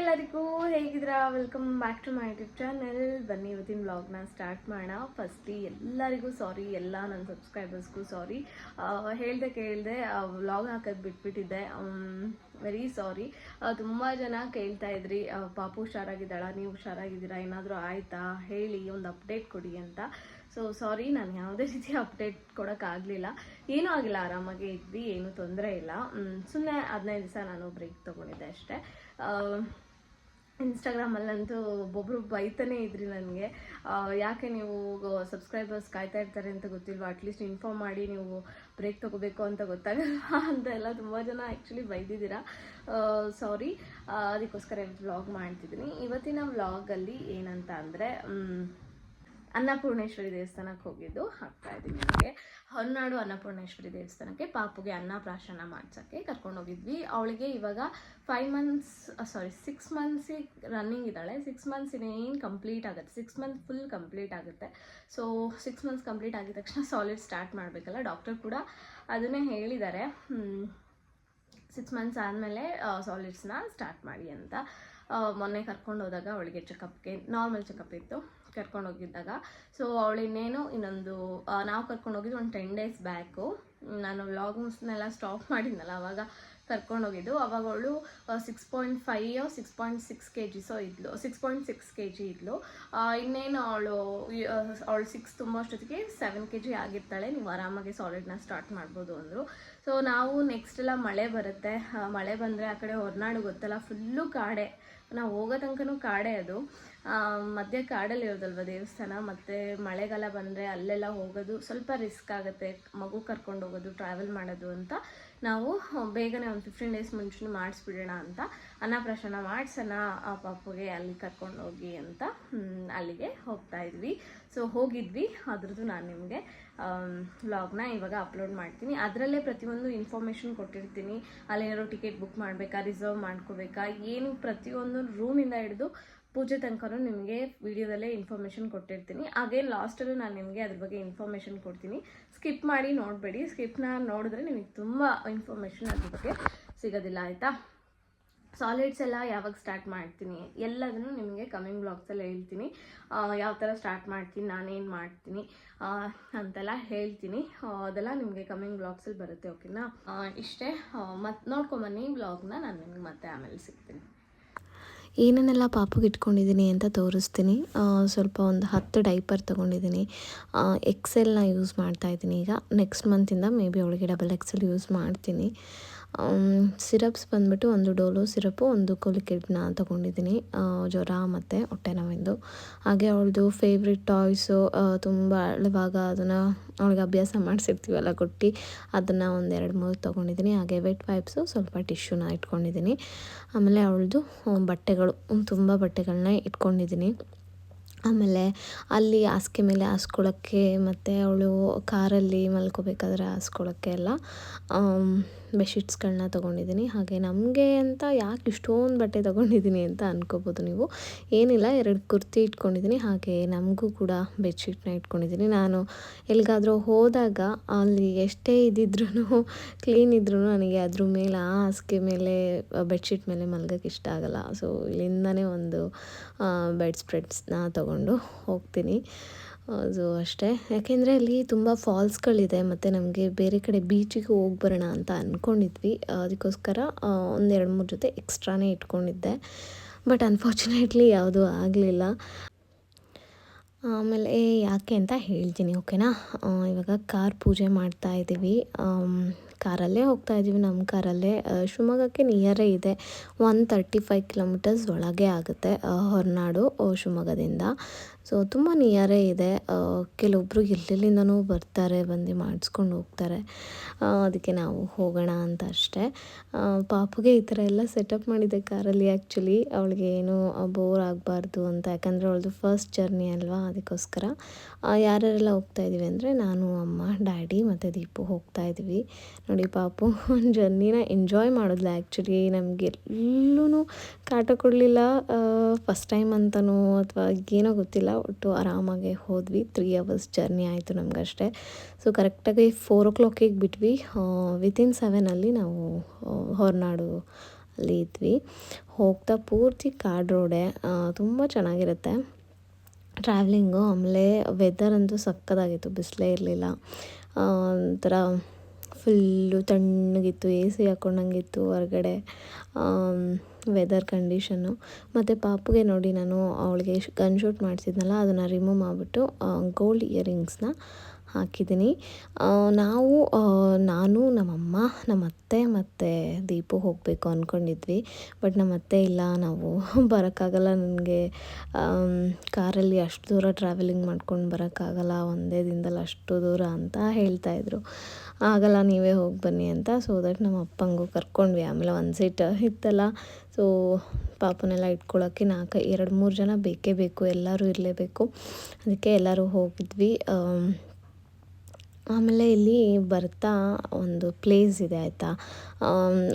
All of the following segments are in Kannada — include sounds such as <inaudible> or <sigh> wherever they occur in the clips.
ಎಲ್ಲರಿಗೂ ಹೇಗಿದ್ದೀರಾ? Welcome back to my YouTube channel ಬನ್ನಿ, ಇವತ್ತಿನ ವ್ಲಾಗ್ನ ಸ್ಟಾರ್ಟ್ ಮಾಡೋಣ. ಫಸ್ಟ್ಲಿ ಎಲ್ಲರಿಗೂ ಸಾರಿ ಎಲ್ಲ ನನ್ನ ಸಬ್ಸ್ಕ್ರೈಬರ್ಸ್ಗೂ ಸಾರಿ ಹೇಳ್ದೆ ಕೇಳಿದೆ ವ್ಲಾಗ್ ಹಾಕೋದು ಬಿಟ್ಬಿಟ್ಟಿದ್ದೆ. ವೆರಿ ಸಾರಿ ತುಂಬ ಜನ ಕೇಳ್ತಾ ಇದ್ರಿ ಪಾಪು ಹುಷಾರಾಗಿದ್ದಾಳ? ನೀವು ಹುಷಾರಾಗಿದ್ದೀರಾ? ಏನಾದರೂ ಆಯಿತಾ? ಹೇಳಿ, ಒಂದು ಅಪ್ಡೇಟ್ ಕೊಡಿ ಅಂತ. ಸೊ ಸಾರಿ ನಾನು ಯಾವುದೇ ರೀತಿ ಅಪ್ಡೇಟ್ ಕೊಡೋಕ್ಕಾಗಲಿಲ್ಲ ಏನೂ ಆಗಿಲ್ಲ, ಆರಾಮಾಗಿ ಇದ್ವಿ, ಏನೂ ತೊಂದರೆ ಇಲ್ಲ. ಸುಮ್ಮನೆ ಹದಿನೈದು ದಿವಸ ನಾನು ಬ್ರೇಕ್ ತೊಗೊಂಡಿದ್ದೆ ಅಷ್ಟೇ. ಇನ್ಸ್ಟಾಗ್ರಾಮಲ್ಲಂತೂ ಒಬ್ಬೊಬ್ಬರು ಬೈತಾನೆ ಇದ್ರಿ ನನಗೆ. ಯಾಕೆ ನೀವು ಸಬ್ಸ್ಕ್ರೈಬರ್ಸ್ ಕಾಯ್ತಾ ಇರ್ತಾರೆ ಅಂತ ಗೊತ್ತಿಲ್ವಾ? ಅಟ್ಲೀಸ್ಟ್ ಇನ್ಫಾರ್ಮ್ ಮಾಡಿ ನೀವು ಬ್ರೇಕ್ ತೊಗೋಬೇಕು ಅಂತ ಗೊತ್ತಾಗಲ್ಲ ಅಂತ ಎಲ್ಲ ತುಂಬ ಜನ ಆ್ಯಕ್ಚುಲಿ ಬೈದಿದ್ದೀರಾ? ಸಾರಿ ಅದಕ್ಕೋಸ್ಕರ ವ್ಲಾಗ್ ಮಾಡ್ತಿದ್ದೀನಿ. ಇವತ್ತಿನ ವ್ಲಾಗಲ್ಲಿ ಏನಂತ ಅಂದರೆ ಅನ್ನಪೂರ್ಣೇಶ್ವರಿ ದೇವಸ್ಥಾನಕ್ಕೆ ಹೋಗಿದ್ದು. ಹಾಕ್ತಾ ಇದ್ದೀನಿ ನಿಮಗೆ. ಹೊರನಾಡು ಅನ್ನಪೂರ್ಣೇಶ್ವರಿ ದೇವಸ್ಥಾನಕ್ಕೆ ಪಾಪುಗೆ ಅನ್ನಪ್ರಾಶನ ಮಾಡ್ಸೋಕ್ಕೆ ಕರ್ಕೊಂಡು ಹೋಗಿದ್ವಿ. ಅವಳಿಗೆ ಇವಾಗ ಫೈವ್ ಮಂತ್ಸ್ ಸಾರಿ ಸಿಕ್ಸ್ ಮಂತ್ಸಿಗೆ ರನ್ನಿಂಗ್ ಇದ್ದಾಳೆ. ಸಿಕ್ಸ್ ಮಂತ್ಸ್ ಇನ್ನೇನು ಕಂಪ್ಲೀಟ್ ಆಗುತ್ತೆ. ಸಿಕ್ಸ್ ಮಂತ್ ಫುಲ್ ಕಂಪ್ಲೀಟ್ ಆಗುತ್ತೆ. ಸೊ ಸಿಕ್ಸ್ ಮಂತ್ಸ್ ಕಂಪ್ಲೀಟ್ ಆಗಿದ ತಕ್ಷಣ ಸಾಲಿಡ್ ಸ್ಟಾರ್ಟ್ ಮಾಡಬೇಕಲ್ಲ. ಡಾಕ್ಟರ್ ಕೂಡ ಅದನ್ನೇ ಹೇಳಿದ್ದಾರೆ. ಸಿಕ್ಸ್ ಮಂತ್ಸ್ ಆದಮೇಲೆ ಸಾಲಿಡ್ಸ್ನ ಸ್ಟಾರ್ಟ್ ಮಾಡಿ ಅಂತ. ಮೊನ್ನೆ ಕರ್ಕೊಂಡು ಹೋದಾಗ ಅವಳಿಗೆ ಚೆಕಪ್ಗೆ ನಾರ್ಮಲ್ ಚೆಕಪ್ ಇತ್ತು, ಕರ್ಕೊಂಡು ಹೋಗಿದ್ದಾಗ. ಸೊ ಅವಳು ಇನ್ನೇನು ಇನ್ನೊಂದು ನಾವು ಕರ್ಕೊಂಡು ಹೋಗಿದ್ದು ಒಂದು ಟೆನ್ ಡೇಸ್ ಬ್ಯಾಕು ನಾನು ವ್ಲಾಗ್ಸ್ನೆಲ್ಲ ಸ್ಟಾಪ್ ಮಾಡಿದ್ನಲ್ಲ, ಅವಾಗ ಕರ್ಕೊಂಡು ಹೋಗಿದ್ದು. ಅವಾಗ ಅವಳು six point five six point six K ಜಿಸೋ ಇದ್ಲು six point six K G ಇದ್ಲು ಇನ್ನೇನು ಅವಳು ಅವಳು ಸಿಕ್ಸ್ ತುಂಬೋಷ್ಟೊತ್ತಿಗೆ ಸೆವೆನ್ ಕೆ ಜಿ ಆಗಿರ್ತಾಳೆ, ನೀವು ಆರಾಮಾಗಿ ಸಾಲಿಡ್ನ ಸ್ಟಾರ್ಟ್ ಮಾಡ್ಬೋದು ಅಂದರು. ಸೊ ನಾವು ನೆಕ್ಸ್ಟ್ ಎಲ್ಲ ಮಳೆ ಬರುತ್ತೆ ಮಳೆ ಬಂದರೆ ಆ ಕಡೆ ಹೊರನಾಡು ಗೊತ್ತಲ್ಲ ಫುಲ್ಲು ಕಾಡೆ. ನಾವು ಹೋಗೋ ತನಕನೂ ಕಾಡೆ ಅದು. ಮಧ್ಯ ಕಾಡಲ್ಲಿ ಇರೋದಲ್ವ ದೇವಸ್ಥಾನ, ಮತ್ತು ಮಳೆಗಾಲ ಬಂದರೆ ಅಲ್ಲೆಲ್ಲ ಹೋಗೋದು, ಸ್ವಲ್ಪ ರಿಸ್ಕ್ ಆಗುತ್ತೆ, ಮಗು ಕರ್ಕೊಂಡು ಹೋಗೋದು ಟ್ರಾವೆಲ್ ಮಾಡೋದು ಅಂತ ನಾವು ಬೇಗನೆ ಒಂದು ಫಿಫ್ಟೀನ್ ಡೇಸ್ ಮುಂಚೆ ಮಾಡಿಸ್ಬಿಡೋಣ ಅಂತ ಅನ್ನಪ್ರಾಶನ ಮಾಡಿಸೋಣ, ಆ ಪಾಪುಗೆ ಅಲ್ಲಿ ಕರ್ಕೊಂಡು ಹೋಗಿ ಅಂತ ಅಲ್ಲಿಗೆ ಹೋಗ್ತಾ ಇದ್ವಿ. ಸೊ ಹೋಗಿದ್ವಿ. ಅದ್ರದ್ದು ನಾನು ನಿಮಗೆ ವ್ಲಾಗ್ನ ಇವಾಗ ಅಪ್ಲೋಡ್ ಮಾಡ್ತೀನಿ. ಅದರಲ್ಲೇ ಪ್ರತಿಯೊಂದು ಇನ್ಫಾರ್ಮೇಷನ್ ಕೊಟ್ಟಿರ್ತೀನಿ. ಅಲ್ಲೇನಾದ್ರು ಟಿಕೆಟ್ ಬುಕ್ ಮಾಡಬೇಕಾ ರಿಸರ್ವ್ ಮಾಡ್ಕೋಬೇಕಾ, ಏನು ಪ್ರತಿಯೊಂದು ರೂಮಿಂದ ಹಿಡಿದು ಪೂಜೆ ತನಕನೂ ನಿಮಗೆ ವಿಡಿಯೋದಲ್ಲೇ ಇನ್ಫಾರ್ಮೇಷನ್ ಕೊಟ್ಟಿರ್ತೀನಿ. ಹಾಗೆ ಲಾಸ್ಟಲ್ಲೂ ನಾನು ನಿಮಗೆ ಅದ್ರ ಬಗ್ಗೆ ಇನ್ಫಾರ್ಮೇಷನ್ ಕೊಡ್ತೀನಿ. ಸ್ಕಿಪ್ ಮಾಡಿ ನೋಡಬೇಡಿ. ಸ್ಕಿಪ್ನ ನೋಡಿದ್ರೆ ನಿಮಗೆ ತುಂಬ ಇನ್ಫಾರ್ಮೇಷನ್ ಅದ್ರ ಬಗ್ಗೆ ಸಿಗೋದಿಲ್ಲ, ಆಯಿತಾ? ಸಾಲಿಡ್ಸ್ ಎಲ್ಲ ಯಾವಾಗ ಸ್ಟಾರ್ಟ್ ಮಾಡ್ತೀನಿ? ಎಲ್ಲದನ್ನು ನಿಮಗೆ ಕಮಿಂಗ್ ಬ್ಲಾಗ್ಸಲ್ಲಿ ಹೇಳ್ತೀನಿ. ಯಾವ ಥರ ಸ್ಟಾರ್ಟ್ ಮಾಡ್ತೀನಿ, ನಾನೇನು ಮಾಡ್ತೀನಿ ಅಂತೆಲ್ಲ ಹೇಳ್ತೀನಿ. ಅದೆಲ್ಲ ನಿಮಗೆ ಕಮಿಂಗ್ ಬ್ಲಾಗ್ಸಲ್ಲಿ ಬರುತ್ತೆ ಓಕೆನಾ ಇಷ್ಟೇ. ಮತ್ತೆ ನೋಡ್ಕೊಂಬನ್ನಿ ಬ್ಲಾಗ್ನ ನಾನು ನಿಮ್ಗೆ ಮತ್ತೆ ಆಮೇಲೆ ಸಿಗ್ತೀನಿ. ಏನೇನೆಲ್ಲ ಪಾಪುಗೆ ಇಟ್ಕೊಂಡಿದ್ದೀನಿ ಅಂತ ತೋರಿಸ್ತೀನಿ. ಸ್ವಲ್ಪ ಒಂದು ಹತ್ತು ಡೈಪರ್ ತೊಗೊಂಡಿದ್ದೀನಿ. ಎಕ್ಸೆಲ್ನ ಯೂಸ್ ಮಾಡ್ತಾ ಇದ್ದೀನಿ. ಈಗ ನೆಕ್ಸ್ಟ್ ಮಂತಿಂದ ಮೇ ಬಿ ಅವಳಿಗೆ ಡಬಲ್ ಎಕ್ಸೆಲ್ ಯೂಸ್ ಮಾಡ್ತೀನಿ. ಸಿರಪ್ಸ್ ಬಂದ್ಬಿಟ್ಟು ಒಂದು ಡೋಲೋ ಸಿರಪು, ಒಂದು ಕೊಲಿಕಿಡ್ನ ತೊಗೊಂಡಿದ್ದೀನಿ. ಜ್ವರ ಮತ್ತು ಹೊಟ್ಟೆ ನೋವಿಂದು. ಹಾಗೆ ಅವಳದು ಫೇವ್ರೆಟ್ ಟಾಯ್ಸು ತುಂಬ ಅಳುವಾಗ ಅದನ್ನು ಅವಳಿಗೆ ಅಭ್ಯಾಸ ಮಾಡಿಸಿರ್ತೀವಲ್ಲ ಕೊಟ್ಟು, ಅದನ್ನು ಒಂದು ಎರಡು ಮೂರು ತೊಗೊಂಡಿದ್ದೀನಿ. ಹಾಗೆ ವೆಟ್ ವೈಪ್ಸು ಸ್ವಲ್ಪ ಟಿಶ್ಯೂನ ಇಟ್ಕೊಂಡಿದ್ದೀನಿ. ಆಮೇಲೆ ಅವಳದು ಬಟ್ಟೆಗಳು, ತುಂಬ ಬಟ್ಟೆಗಳನ್ನ ಇಟ್ಕೊಂಡಿದ್ದೀನಿ. ಆಮೇಲೆ ಅಲ್ಲಿ ಹಾಸಿಗೆ ಮೇಲೆ ಹಾಸ್ಕೊಳ್ಳೋಕ್ಕೆ ಮತ್ತು ಅವಳು ಕಾರಲ್ಲಿ ಮಲ್ಕೋಬೇಕಾದ್ರೆ ಹಾಸ್ಕೊಳ್ಳೋಕ್ಕೆ ಎಲ್ಲ ಬೆಡ್ಶೀಟ್ಸ್ಗಳನ್ನ ತೊಗೊಂಡಿದ್ದೀನಿ. ಹಾಗೆ ನಮಗೆ ಅಂತ ಯಾಕೆ ಇಷ್ಟೊಂದು ಬಟ್ಟೆ ತೊಗೊಂಡಿದ್ದೀನಿ ಅಂತ ಅನ್ಕೋಬೋದು ನೀವು. ಏನಿಲ್ಲ, ಎರಡು ಕುರ್ತಿ ಇಟ್ಕೊಂಡಿದ್ದೀನಿ. ಹಾಗೆ ನಮಗೂ ಕೂಡ ಬೆಡ್ಶೀಟ್ನ ಇಟ್ಕೊಂಡಿದ್ದೀನಿ. ನಾನು ಎಲ್ಲಿಗಾದರೂ ಹೋದಾಗ ಅಲ್ಲಿ ಎಷ್ಟೇ ಇದ್ದಿದ್ರೂ ಕ್ಲೀನ್ ಇದ್ರೂ ನನಗೆ ಅದ್ರ ಮೇಲೆ, ಆ ಹಾಸಿಗೆ ಮೇಲೆ ಬೆಡ್ಶೀಟ್ ಮೇಲೆ ಮಲ್ಗೋಕ್ಕೆ ಇಷ್ಟ ಆಗಲ್ಲ. ಸೊ ಇಲ್ಲಿಂದನೇ ಒಂದು ಬೆಡ್ ಸ್ಪ್ರೆಡ್ಸ್ನ ತೊಗೊಂಡು ಹೋಗ್ತೀನಿ. ಅದು ಅಷ್ಟೇ. ಯಾಕೆಂದರೆ ಅಲ್ಲಿ ತುಂಬ ಫಾಲ್ಸ್ಗಳಿದೆ ಮತ್ತು ನಮಗೆ ಬೇರೆ ಕಡೆ ಬೀಚಿಗೆ ಹೋಗಿ ಬರೋಣ ಅಂತ ಅಂದ್ಕೊಂಡಿದ್ವಿ ಅದಕ್ಕೋಸ್ಕರ ಒಂದೆರಡು ಮೂರು ಜೊತೆ ಎಕ್ಸ್ಟ್ರಾನೇ ಇಟ್ಕೊಂಡಿದ್ದೆ. ಬಟ್ ಅನ್ಫಾರ್ಚುನೇಟ್ಲಿ ಯಾವುದೂ ಆಗಲಿಲ್ಲ. ಆಮೇಲೆ ಯಾಕೆ ಅಂತ ಹೇಳ್ತೀನಿ, ಓಕೆನಾ? ಇವಾಗ ಕಾರ್ ಪೂಜೆ ಮಾಡ್ತಾ ಇದ್ದೀವಿ ಕಾರಲ್ಲೇ ಹೋಗ್ತಾ ಇದ್ದೀವಿ ನಮ್ಮ ಕಾರಲ್ಲೇ ಶಿವಮೊಗ್ಗಕ್ಕೆ ನಿಯರೇ ಇದೆ. ಒನ್ ತರ್ಟಿ ಫೈವ್ ಕಿಲೋಮೀಟರ್ಸ್ ಒಳಗೆ ಆಗುತ್ತೆ ಹೊರನಾಡು ಶಿವಮೊಗ್ಗದಿಂದ. ಸೊ ತುಂಬ ನಿಯರೇ ಇದೆ. ಕೆಲವೊಬ್ಬರು ಎಲ್ಲೆಲ್ಲಿಂದನೂ ಬರ್ತಾರೆ, ಬಂದು ಮಾಡಿಸ್ಕೊಂಡು ಹೋಗ್ತಾರೆ. ಅದಕ್ಕೆ ನಾವು ಹೋಗೋಣ ಅಂತ ಅಷ್ಟೇ. ಪಾಪುಗೆ ಈ ಥರ ಎಲ್ಲ ಸೆಟಪ್ ಮಾಡಿದ್ದೆ ಕಾರಲ್ಲಿ ಆ್ಯಕ್ಚುಲಿ ಅವಳಿಗೆ ಏನು ಬೋರ್ ಆಗಬಾರ್ದು ಅಂತ, ಯಾಕಂದರೆ ಅವಳದು ಫಸ್ಟ್ ಜರ್ನಿ ಅಲ್ವಾ ಅದಕ್ಕೋಸ್ಕರ. ಯಾರ್ಯಾರೆಲ್ಲ ಹೋಗ್ತಾ ಇದ್ದೀವಿ ಅಂದರೆ ನಾನು, ಅಮ್ಮ, ಡ್ಯಾಡಿ ಮತ್ತು ದೀಪು ಹೋಗ್ತಾ ಇದ್ವಿ ನೋಡಿ ಪಾಪು, ಒಂದು ಜರ್ನಿನ ಎಂಜಾಯ್ ಮಾಡಿದ್ಲು ಆ್ಯಕ್ಚುಲಿ ನಮಗೆ ಎಲ್ಲೂ ಕಾಟ ಕೊಡಲಿಲ್ಲ. ಫಸ್ಟ್ ಟೈಮ್ ಅಂತನೋ ಅಥವಾ ಏನೋ ಗೊತ್ತಿಲ್ಲ. ಒಟ್ಟು ಆರಾಮಾಗಿ ಹೋದ್ವಿ. ತ್ರೀ ಅವರ್ಸ್ ಜರ್ನಿ ಆಯಿತು ನಮಗಷ್ಟೇ. ಸೊ ಕರೆಕ್ಟಾಗಿ ಫೋರ್ ಓ ಕ್ಲಾಕಿಗೆ ಬಿಟ್ವಿ. ವಿತಿನ್ ಸೆವೆನಲ್ಲಿ ನಾವು ಹೊರನಾಡು ಅಲ್ಲಿ ಇದ್ವಿ. ಹೋಗ್ತಾ ಪೂರ್ತಿ ಕಾಡು ರೋಡೆ ತುಂಬ ಚೆನ್ನಾಗಿರುತ್ತೆ. ಟ್ರಾವೆಲಿಂಗು ಆಮೇಲೆ ವೆದರ್ ಅಂತೂ ಸಕ್ಕತ್ತಾಗಿತ್ತು ಬಿಸಿಲೇ ಇರಲಿಲ್ಲ. ಒಂಥರ ಫುಲ್ಲು ತಣ್ಣಗಿತ್ತು ಎ ಸಿ ಹಾಕ್ಕೊಂಡಂಗಿತ್ತು ಹೊರಗಡೆ. ವೆದರ್ ಕಂಡೀಷನ್ನು ಮತ್ತು ಪಾಪುಗೆ ನೋಡಿ ನಾನು ಅವಳಿಗೆ ಗನ್ ಶೂಟ್ ಮಾಡಿಸಿದ್ನಲ್ಲ, ಅದನ್ನು ರಿಮೂವ್ ಮಾಡಿಬಿಟ್ಟು ಗೋಲ್ಡ್ ಇಯರಿಂಗ್ಸ್ನ ಹಾಕಿದ್ದೀನಿ. ನಾವು ನಾನು, ನಮ್ಮಮ್ಮ ನಮ್ಮ ಅತ್ತೆ ಮತ್ತು ದೀಪು ಹೋಗಬೇಕು ಅಂದ್ಕೊಂಡಿದ್ವಿ ಬಟ್ ನಮ್ಮ ಅತ್ತೆ ಇಲ್ಲ, ನಾವು <laughs> ಬರೋಕ್ಕಾಗಲ್ಲ ನನಗೆ. ಕಾರಲ್ಲಿ ಅಷ್ಟು ದೂರ ಟ್ರಾವೆಲಿಂಗ್ ಮಾಡ್ಕೊಂಡು ಬರೋಕ್ಕಾಗಲ್ಲ, ಒಂದೇ ದಿನದಲ್ಲಿ ಅಷ್ಟು ದೂರ ಅಂತ ಹೇಳ್ತಾಯಿದ್ರು ಆಗಲ್ಲ, ನೀವೇ ಹೋಗಿ ಬನ್ನಿ ಅಂತ ಸೊ ದಟ್ ನಮ್ಮ ಅಪ್ಪಂಗೂ ಕರ್ಕೊಂಡ್ವಿ. ಆಮೇಲೆ ಒಂದು ಸೀಟ್ ಇತ್ತಲ್ಲ ಸೊ ಪಾಪನೆಲ್ಲ ಇಟ್ಕೊಳ್ಳೋಕ್ಕೆ ನಾಲ್ಕು, ಎರಡು, ಮೂರು ಜನ ಬೇಕೇ ಬೇಕು, ಎಲ್ಲರೂ ಇರಲೇಬೇಕು. ಅದಕ್ಕೆ ಎಲ್ಲರೂ ಹೋಗಿದ್ವಿ. ಆಮೇಲೆ ಇಲ್ಲಿ ಬರ್ತಾ ಒಂದು ಪ್ಲೇಸ್ ಇದೆ ಆಯಿತಾ?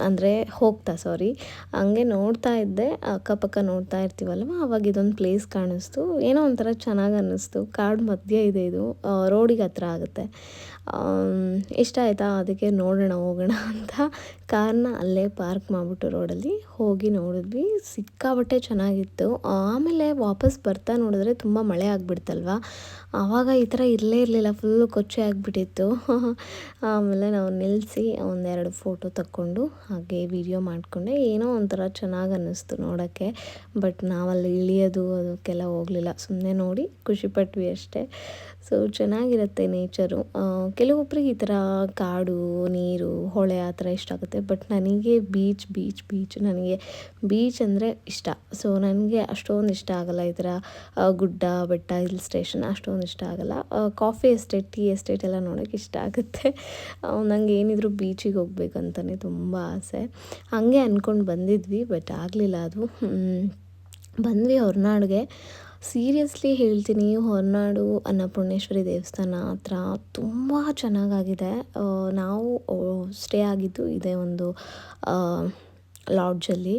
ಅಂದರೆ ಹೋಗ್ತಾ ಸಾರಿ ಹಂಗೆ ನೋಡ್ತಾ ಇದ್ದೆ, ಅಕ್ಕಪಕ್ಕ ನೋಡ್ತಾ ಇರ್ತೀವಲ್ವ? ಅವಾಗ ಇದೊಂದು ಪ್ಲೇಸ್ ಕಾಣಿಸ್ತು. ಏನೋ ಒಂಥರ ಚೆನ್ನಾಗಿ ಅನ್ನಿಸ್ತು. ಕಾಡು ಮಧ್ಯೆ ಇದೆ ಇದು. ರೋಡಿಗೆ ಹತ್ರ ಆಗುತ್ತೆ. ಇಷ್ಟ ಆಯಿತಾ? ಅದಕ್ಕೆ ನೋಡೋಣ, ಹೋಗೋಣ ಅಂತ. ಕಾರ್ನ ಅಲ್ಲೇ ಪಾರ್ಕ್ ಮಾಡಿಬಿಟ್ಟು ರೋಡಲ್ಲಿ ಹೋಗಿ ನೋಡಿದ್ವಿ. ಸಿಕ್ಕಾಬಟ್ಟೆ ಚೆನ್ನಾಗಿತ್ತು. ಆಮೇಲೆ ವಾಪಸ್ ಬರ್ತಾ ನೋಡಿದ್ರೆ ತುಂಬ ಮಳೆ ಆಗಿಬಿಡ್ತಲ್ವ? ಆವಾಗ ಈ ಥರ ಇರಲೇ ಇರಲಿಲ್ಲ. ಫುಲ್ಲು ಕೊಚ್ಚೆ ಆಗಿಬಿಟ್ಟಿತ್ತು. <laughs> ಆಮೇಲೆ ನಾವು ನಿಲ್ಲಿಸಿ ಒಂದೆರಡು ಫೋಟೋ ತಕ್ಕೊಂಡು ಹಾಗೆ ವಿಡಿಯೋ ಮಾಡಿಕೊಂಡೆ. ಏನೋ ಒಂಥರ ಚೆನ್ನಾಗಿ ಅನ್ನಿಸ್ತು ನೋಡೋಕ್ಕೆ. ಬಟ್ ನಾವಲ್ಲಿ ಇಳಿಯೋದು, ಅದಕ್ಕೆಲ್ಲ ಹೋಗಲಿಲ್ಲ. ಸುಮ್ಮನೆ ನೋಡಿ ಖುಷಿಪಟ್ವಿ ಅಷ್ಟೇ. ಸೊ ಚೆನ್ನಾಗಿರುತ್ತೆ ನೇಚರು ಕೆಲವೊಬ್ರಿಗೆ ಈ ಥರ ಕಾಡು, ನೀರು, ಹೊಳೆ ಆ ಥರ ಇಷ್ಟ ಆಗುತ್ತೆ. ಬಟ್ ನನಗೆ ಬೀಚ್ ಬೀಚ್ ಬೀಚ್ ನನಗೆ ಬೀಚ್ ಅಂದರೆ ಇಷ್ಟ. ಸೊ ನನಗೆ ಅಷ್ಟೊಂದು ಇಷ್ಟ ಆಗಲ್ಲ ಈ ಥರ ಗುಡ್ಡ, ಬೆಟ್ಟ ಹಿಲ್ ಸ್ಟೇಷನ್ ಅಷ್ಟೊಂದು ಇಷ್ಟ ಆಗಲ್ಲ. ಕಾಫಿ ಎಸ್ಟೇಟ್ ಟೀ ಎಸ್ಟೇಟ್ ಎಲ್ಲ ನೋಡೋಕೆ ಇಷ್ಟ ಆಗುತ್ತೆ. ನನಗೆ ಏನಿದ್ರು ಬೀಚಿಗೆ ಹೋಗ್ಬೇಕಂತಲೇ ತುಂಬ ಆಸೆ. ಹಾಗೆ ಅಂದ್ಕೊಂಡು ಬಂದಿದ್ವಿ ಬಟ್ ಆಗಲಿಲ್ಲ ಅದು. ಬಂದ್ವಿ ಹೊರನಾಡಿಗೆ. ಸೀರಿಯಸ್ಲಿ ಹೇಳ್ತೀನಿ ಹೊರನಾಡು ಅನ್ನಪೂರ್ಣೇಶ್ವರಿ ದೇವಸ್ಥಾನ ಹತ್ರ ತುಂಬ ಚೆನ್ನಾಗಾಗಿದೆ. ನಾವು ಸ್ಟೇ ಆಗಿದ್ದು ಇದೇ ಒಂದು ಲಾಡ್ಜಲ್ಲಿ.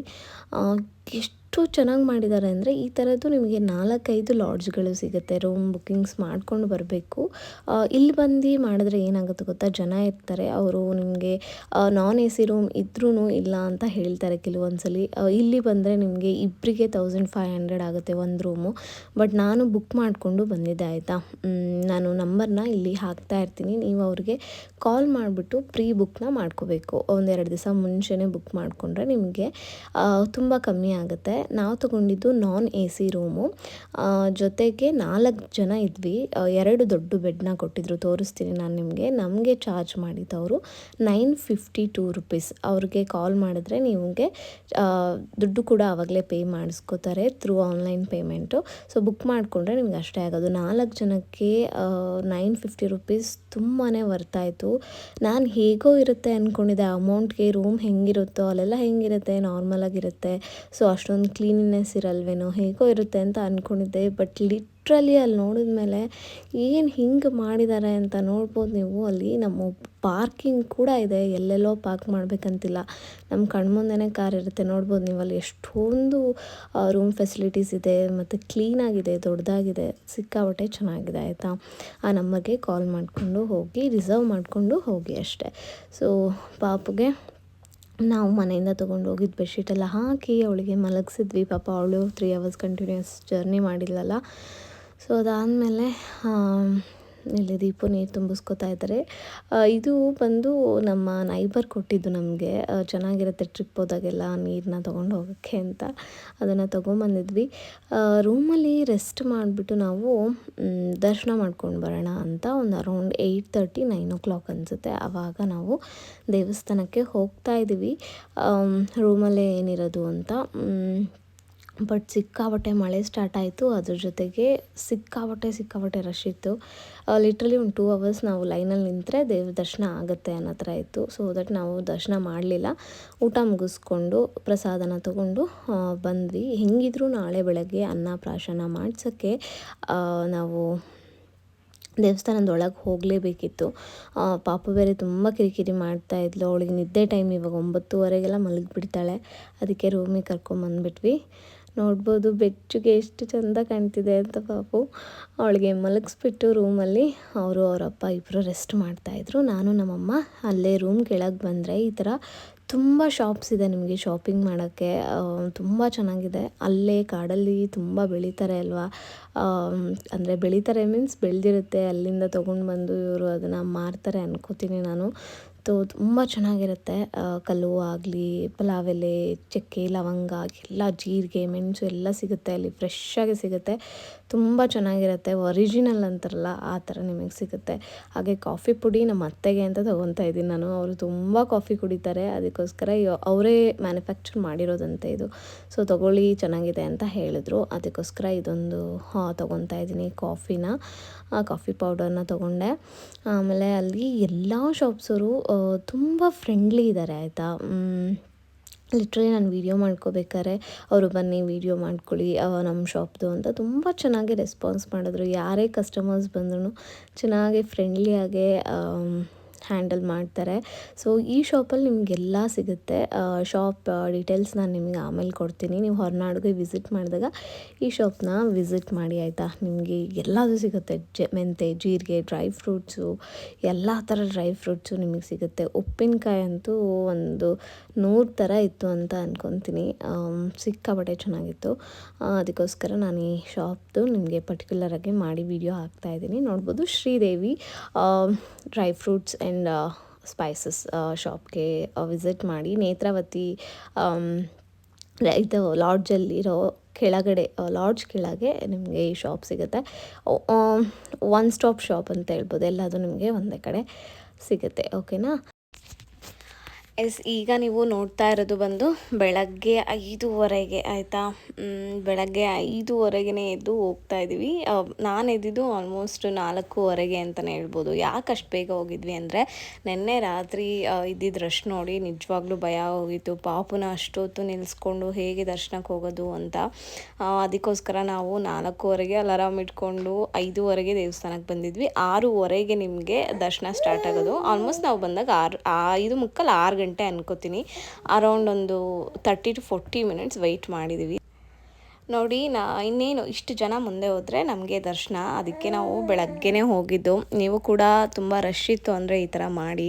ಎಷ್ಟು ಚೆನ್ನಾಗಿ ಮಾಡಿದ್ದಾರೆ ಅಂದರೆ ಈ ಥರದ್ದು ನಿಮಗೆ ನಾಲ್ಕೈದು ಲಾಡ್ಜ್ಗಳು ಸಿಗುತ್ತೆ ರೂಮ್ ಬುಕ್ಕಿಂಗ್ಸ್ ಮಾಡ್ಕೊಂಡು ಬರಬೇಕು. ಇಲ್ಲಿ ಬಂದು ಮಾಡಿದ್ರೆ ಏನಾಗುತ್ತೆ ಗೊತ್ತಾ? ಜನ ಇರ್ತಾರೆ, ಅವರು ನಿಮಗೆ ನಾನ್ ಎ ಸಿ ರೂಮ್ ಇದ್ರೂ ಇಲ್ಲ ಅಂತ ಹೇಳ್ತಾರೆ ಕೆಲವೊಂದ್ಸಲಿ. ಇಲ್ಲಿ ಬಂದರೆ ನಿಮಗೆ ಇಬ್ಬರಿಗೆ ತೌಸಂಡ್ ಫೈವ್ ಹಂಡ್ರೆಡ್ ಆಗುತ್ತೆ ಒಂದು ರೂಮು ಬಟ್ ನಾನು ಬುಕ್ ಮಾಡಿಕೊಂಡು ಬಂದಿದ್ದೆ, ಆಯಿತಾ? ನಾನು ನಂಬರ್ನ ಇಲ್ಲಿ ಹಾಕ್ತಾ ಇರ್ತೀನಿ. ನೀವು ಅವ್ರಿಗೆ ಕಾಲ್ ಮಾಡಿಬಿಟ್ಟು ಪ್ರೀ ಬುಕ್ನ ಮಾಡ್ಕೋಬೇಕು. ಒಂದೆರಡು ದಿವಸ ಮುಂಚೆನೇ ಬುಕ್ ಮಾಡಿಕೊಂಡ್ರೆ ನಿಮಗೆ ತುಂಬ ಕಮ್ಮಿ ಆಗುತ್ತೆ. ನಾವು ತೊಗೊಂಡಿದ್ದು ನಾನ್ ಎ ಸಿ ರೂಮು ಜೊತೆಗೆ ನಾಲ್ಕು ಜನ ಇದ್ವಿ. ಎರಡು ದೊಡ್ಡ ಬೆಡ್ನ ಕೊಟ್ಟಿದ್ರು. ತೋರಿಸ್ತೀನಿ ನಾನು ನಿಮಗೆ. ನಮಗೆ ಚಾರ್ಜ್ ಮಾಡಿದ್ದವರು ನೈನ್ ಫಿಫ್ಟಿ ಟೂ ರುಪೀಸ್ ಅವ್ರಿಗೆ ಕಾಲ್ ಮಾಡಿದ್ರೆ ನಿಮಗೆ ದುಡ್ಡು ಕೂಡ ಆವಾಗಲೇ pay ಮಾಡಿಸ್ಕೋತಾರೆ through online payment so book ಮಾಡಿಕೊಂಡ್ರೆ ನಿಮ್ಗೆ ಅಷ್ಟೇ ಆಗೋದು. ನಾಲ್ಕು ಜನಕ್ಕೆ ನೈನ್ ಫಿಫ್ಟಿ ರುಪೀಸ್ ತುಂಬಾ ವರ್ತಾಯಿತು ನಾನು ಹೇಗೋ ಇರುತ್ತೆ ಅಂದ್ಕೊಂಡಿದ್ದೆ ಅಮೌಂಟ್ಗೆ ರೂಮ್ ಹೆಂಗಿರುತ್ತೋ, ಅಲ್ಲೆಲ್ಲ ಹೆಂಗಿರುತ್ತೆ ನಾರ್ಮಲಾಗಿರುತ್ತೆ ಸೊ ಅಷ್ಟೊಂದು ಕ್ಲೀನಿನೆಸ್ ಇರಲ್ವೇನೋ ಹೇಗೋ ಇರುತ್ತೆ ಅಂತ ಅಂದ್ಕೊಂಡಿದ್ದೆ ಬಟ್ ಲಿಟ್ರಲಿ ಅಲ್ಲಿ ನೋಡಿದ್ಮೇಲೆ ಏನು ಹಿಂಗೆ ಮಾಡಿದ್ದಾರೆ ಅಂತ ನೋಡ್ಬೋದು ನೀವು. ಅಲ್ಲಿ ನಮ್ಮ ಪಾರ್ಕಿಂಗ್ ಕೂಡ ಇದೆ, ಎಲ್ಲೆಲ್ಲೋ ಪಾರ್ಕ್ ಮಾಡಬೇಕಂತಿಲ್ಲ. ನಮ್ಮ ಕಣ್ಮುಂದೆನೇ ಕಾರ್ ಇರುತ್ತೆ, ನೋಡ್ಬೋದು ನೀವು. ಅಲ್ಲಿ ಎಷ್ಟೊಂದು ರೂಮ್ ಫೆಸಿಲಿಟೀಸ್ ಇದೆ, ಮತ್ತು ಕ್ಲೀನಾಗಿದೆ ದೊಡ್ಡದಾಗಿದೆ, ಸಿಕ್ಕಾಪಟ್ಟೆ ಚೆನ್ನಾಗಿದೆ, ಆಯಿತಾ? ಆ ನಂಬರ್ಗೆ ಕಾಲ್ ಮಾಡಿಕೊಂಡು ಹೋಗಿ ರಿಸರ್ವ್ ಮಾಡಿಕೊಂಡು ಹೋಗಿ ಅಷ್ಟೇ. ಸೊ ಪಾಪುಗೆ ನಾವು ಮನೆಯಿಂದ ತೊಗೊಂಡು ಹೋಗಿದ್ದ ಬೆಡ್ಶೀಟ್ ಎಲ್ಲ ಹಾಕಿ ಅವಳಿಗೆ ಮಲಗಿಸಿದ್ವಿ. ಪಾಪ ಅವಳು ತ್ರೀ ಅವರ್ಸ್ ಕಂಟಿನ್ಯೂಸ್ ಜರ್ನಿ ಮಾಡಿದ್ಲಲ್ಲ ಸೊ ಅದಾದಮೇಲೆ ಇಲ್ಲಿ ದೀಪ ನೀರು ತುಂಬಿಸ್ಕೊತಾ ಇದ್ದಾರೆ. ಇದು ಬಂದು ನಮ್ಮ ನೈಬರ್ ಕೊಟ್ಟಿದ್ದು ನಮಗೆ. ಚೆನ್ನಾಗಿರುತ್ತೆ ಟ್ರಿಪ್ ಹೋದಾಗೆಲ್ಲ ನೀರನ್ನ ತೊಗೊಂಡು ಹೋಗೋಕ್ಕೆ ಅಂತ. ಅದನ್ನು ತೊಗೊಂಬಂದಿದ್ವಿ. ರೂಮಲ್ಲಿ ರೆಸ್ಟ್ ಮಾಡಿಬಿಟ್ಟು ನಾವು ದರ್ಶನ ಮಾಡ್ಕೊಂಡು ಬರೋಣ ಅಂತ ಒಂದು around eight thirty nine o'clock ಅನಿಸುತ್ತೆ. ಆವಾಗ ನಾವು ದೇವಸ್ಥಾನಕ್ಕೆ ಹೋಗ್ತಾ ಇದ್ದೀವಿ. ರೂಮಲ್ಲೇ ಏನಿರೋದು ಅಂತ ಬಟ್ ಸಿಕ್ಕಾಪಟ್ಟೆ ಮಳೆ ಸ್ಟಾರ್ಟ್ ಆಯಿತು. ಅದ್ರ ಜೊತೆಗೆ ಸಿಕ್ಕಾಪಟ್ಟೆ ಸಿಕ್ಕಾಪಟ್ಟೆ ರಶ್ ಇತ್ತು. ಲಿಟ್ರಲಿ ಒಂದು ಟೂ ಅವರ್ಸ್ ನಾವು ಲೈನಲ್ಲಿ ನಿಂತರೆ ದೇವ್ರ ದರ್ಶನ ಆಗುತ್ತೆ ಅನ್ನೋ ಥರ ಇತ್ತು. ಸೊ ದಟ್ ನಾವು ದರ್ಶನ ಮಾಡಲಿಲ್ಲ. ಊಟ ಮುಗಿಸ್ಕೊಂಡು ಪ್ರಸಾದನ ತಗೊಂಡು ಬಂದ್ವಿ. ಹೆಂಗಿದ್ರು ನಾಳೆ ಬೆಳಗ್ಗೆ ಅನ್ನ ಪ್ರಾಶನ ಮಾಡ್ಸೋಕ್ಕೆ ನಾವು ದೇವಸ್ಥಾನದ ಒಳಗೆ ಹೋಗಲೇಬೇಕಿತ್ತು. ಪಾಪ ಬೇರೆ ತುಂಬ ಕಿರಿಕಿರಿ ಮಾಡ್ತಾ ಇದ್ಲು. ಅವಳಿಗೆ ನಿದ್ದೆ ಟೈಮ್ ಇವಾಗ ಒಂಬತ್ತುವರೆಗೆಲ್ಲ ಮಲಗಿಬಿಡ್ತಾಳೆ. ಅದಕ್ಕೆ ರೂಮಿಗೆ ಕರ್ಕೊಂಬಂದ್ಬಿಟ್ವಿ. ನೋಡ್ಬೋದು ಬೆಚ್ಚಗೆ ಎಷ್ಟು ಚಂದ ಕಾಣ್ತಿದೆ ಅಂತ ಪಾಪು. ಅವಳಿಗೆ ಮಲಗಿಸ್ಬಿಟ್ಟು ರೂಮಲ್ಲಿ ಅವರು ಅವರಪ್ಪ ಇಬ್ಬರು ರೆಸ್ಟ್ ಮಾಡ್ತಾಯಿದ್ರು ನಾನು ನಮ್ಮಮ್ಮ ಅಲ್ಲೇ ರೂಮ್ ಕೆಳಗೆ ಬಂದರೆ ಈ ಥರ ತುಂಬ ಶಾಪ್ಸ್ ಇದೆ ನಿಮಗೆ ಶಾಪಿಂಗ್ ಮಾಡೋಕ್ಕೆ. ತುಂಬ ಚೆನ್ನಾಗಿದೆ. ಅಲ್ಲೇ ಕಾಡಲ್ಲಿ ತುಂಬ ಬೆಳೀತಾರೆ ಅಲ್ವಾ? ಅಂದರೆ ಬೆಳೀತಾರೆ ಮೀನ್ಸ್ ಬೆಳೆದಿರುತ್ತೆ. ಅಲ್ಲಿಂದ ತೊಗೊಂಡು ಬಂದು ಇವರು ಅದನ್ನು ಮಾರ್ತಾರೆ ಅನ್ಕೋತೀನಿ ನಾನು. ತೋ ತುಂಬ ಚೆನ್ನಾಗಿರುತ್ತೆ ಕಲ್ಲು ಆಗಲಿ, ಪಲಾವ್ ಎಲೆ, ಚಕ್ಕೆ, ಲವಂಗ, ಎಲ್ಲ ಜೀರಿಗೆ, ಮೆಣಸು ಎಲ್ಲ ಸಿಗುತ್ತೆ ಅಲ್ಲಿ ಫ್ರೆಶ್ಶಾಗಿ ಸಿಗುತ್ತೆ. ತುಂಬ ಚೆನ್ನಾಗಿರುತ್ತೆ ಒರಿಜಿನಲ್ ಅಂತಾರಲ್ಲ, ಆ ಥರ ನಿಮಗೆ ಸಿಗುತ್ತೆ. ಹಾಗೆ ಕಾಫಿ ಪುಡಿ ನಮ್ಮ ಅತ್ತೆಗೆ ಅಂತ ತೊಗೊತಾ ಇದ್ದೀನಿ ನಾನು. ಅವರು ತುಂಬ ಕಾಫಿ ಕುಡಿತಾರೆ, ಅದಕ್ಕೋಸ್ಕರ ಅವರೇ ಮ್ಯಾನುಫ್ಯಾಕ್ಚರ್ ಮಾಡಿರೋದಂತೆ ಇದು. ಸೊ ತೊಗೊಳ್ಳಿ, ಚೆನ್ನಾಗಿದೆ ಅಂತ ಹೇಳಿದ್ರು. ಅದಕ್ಕೋಸ್ಕರ ಇದೊಂದು ತೊಗೊತಾ ಇದ್ದೀನಿ ಕಾಫಿನ ಕಾಫಿ ಪೌಡರ್ನ ತೊಗೊಂಡೆ. ಆಮೇಲೆ ಅಲ್ಲಿ ಎಲ್ಲ ಶಾಪ್ಸವರು ತುಂಬ ಫ್ರೆಂಡ್ಲಿ ಇದ್ದಾರೆ ಆಯಿತಾ? ಲಿಟ್ರಲಿ ನಾನು ವೀಡಿಯೋ ಮಾಡ್ಕೋಬೇಕಾದ್ರೆ ಅವರು ಬನ್ನಿ ವೀಡಿಯೋ ಮಾಡ್ಕೊಳ್ಳಿ ನಮ್ಮ ಶಾಪ್ದು ಅಂತ ತುಂಬ ಚೆನ್ನಾಗಿ ರೆಸ್ಪಾನ್ಸ್ ಮಾಡಿದ್ರು. ಯಾರೇ ಕಸ್ಟಮರ್ಸ್ ಬಂದ್ರೂ ಚೆನ್ನಾಗಿ ಫ್ರೆಂಡ್ಲಿಯಾಗೆ ಹ್ಯಾಂಡಲ್ ಮಾಡ್ತಾರೆ. ಸೊ ಈ ಶಾಪಲ್ಲಿ ನಿಮಗೆಲ್ಲ ಸಿಗುತ್ತೆ. ಶಾಪ್ ಡೀಟೇಲ್ಸ್ ನಾನು ನಿಮಗೆ ಆಮೇಲೆ ಕೊಡ್ತೀನಿ. ನೀವು ಹೊರನಾಡಿಗೆ ವಿಸಿಟ್ ಮಾಡಿದಾಗ ಈ ಶಾಪ್ನ ವಿಸಿಟ್ ಮಾಡಿ, ಆಯಿತಾ? ನಿಮಗೆ ಎಲ್ಲದೂ ಸಿಗುತ್ತೆ. ಜ, ಮೆಂತೆ, ಜೀರಿಗೆ ಡ್ರೈ ಫ್ರೂಟ್ಸು ಎಲ್ಲ ಥರ ಡ್ರೈ ಫ್ರೂಟ್ಸು ನಿಮಗೆ ಸಿಗುತ್ತೆ. ಉಪ್ಪಿನಕಾಯಿ ಅಂತೂ ಒಂದು ನೂರು ಥರ ಇತ್ತು ಅಂತ ಅಂದ್ಕೊತೀನಿ ಸಿಕ್ಕಾಪಟ್ಟೆ ಚೆನ್ನಾಗಿತ್ತು. ಅದಕ್ಕೋಸ್ಕರ ನಾನು ಈ ಶಾಪ್ದು ನಿಮಗೆ ಪರ್ಟಿಕ್ಯುಲರಾಗಿ ಮಾಡಿ ವಿಡಿಯೋ ಹಾಕ್ತಾಯಿದ್ದೀನಿ ನೋಡ್ಬೋದು Sridevi dry fruits and spices ಶಾಪ್ಗೆ ವಿಸಿಟ್ ಮಾಡಿ ನೇತ್ರಾವತಿ ಇದು ಲಾಡ್ಜಲ್ಲಿರೋ ಕೆಳಗಡೆ ಲಾಡ್ಜ್ ಕೆಳಗೆ ನಿಮಗೆ ಈ ಶಾಪ್ ಸಿಗುತ್ತೆ. ಒನ್ ಸ್ಟಾಪ್ ಶಾಪ್ ಅಂತ ಹೇಳ್ಬೋದು. ಎಲ್ಲದೂ ನಿಮಗೆ ಒಂದೇ ಕಡೆ ಸಿಗುತ್ತೆ. ಓಕೆನಾ ಎಸ್, ಈಗ ನೀವು ನೋಡ್ತಾ ಇರೋದು ಬಂದು ಬೆಳಗ್ಗೆ ಐದೂವರೆಗೆ ಆಯಿತಾ? ಬೆಳಗ್ಗೆ ಐದೂವರೆಗೆ ಎದ್ದು ಹೋಗ್ತಾ ಇದ್ದೀವಿ. ನಾನು ಎದ್ದಿದ್ದು ಆಲ್ಮೋಸ್ಟ್ ನಾಲ್ಕೂವರೆಗೆ ಅಂತಲೇ ಹೇಳ್ಬೋದು. ಯಾಕೆ ಅಷ್ಟು ಬೇಗ ಹೋಗಿದ್ವಿ ಅಂದರೆ, ನಿನ್ನೆ ರಾತ್ರಿ ಇದ್ದಿದ್ದ ರಶ್ ನೋಡಿ ನಿಜವಾಗ್ಲೂ ಭಯ ಹೋಗಿತ್ತು. ಪಾಪುನ ಅಷ್ಟೊತ್ತು ನಿಲ್ಲಿಸ್ಕೊಂಡು ಹೇಗೆ ದರ್ಶನಕ್ಕೆ ಹೋಗೋದು ಅಂತ. ಅದಕ್ಕೋಸ್ಕರ ನಾವು ನಾಲ್ಕೂವರೆಗೆ ಅಲಾರಾಮ್ ಇಟ್ಕೊಂಡು ಐದೂವರೆಗೆ ದೇವಸ್ಥಾನಕ್ಕೆ ಬಂದಿದ್ವಿ. ಆರೂವರೆಗೆ ನಿಮಗೆ ದರ್ಶನ ಸ್ಟಾರ್ಟ್ ಆಗೋದು. ಆಲ್ಮೋಸ್ಟ್ ನಾವು ಬಂದಾಗ ಆರು ಐದು ಮುಕ್ಕಲ್ ಆರು ಗಂಟೆ ಅನ್ಕೋತೀನಿ. ಅರೌಂಡ್ ಒಂದು thirty to forty minutes wait ಮಾಡಿದ್ದೀವಿ ನೋಡಿ, ನಾ ಇನ್ನೇನು ಇಷ್ಟು ಜನ ಮುಂದೆ ಹೋದರೆ ನಮಗೆ ದರ್ಶನ. ಅದಕ್ಕೆ ನಾವು ಬೆಳಗ್ಗೆನೇ ಹೋಗಿದ್ದು. ನೀವು ಕೂಡ ತುಂಬ ರಶ್ ಇತ್ತು ಅಂದರೆ ಈ ಥರ ಮಾಡಿ.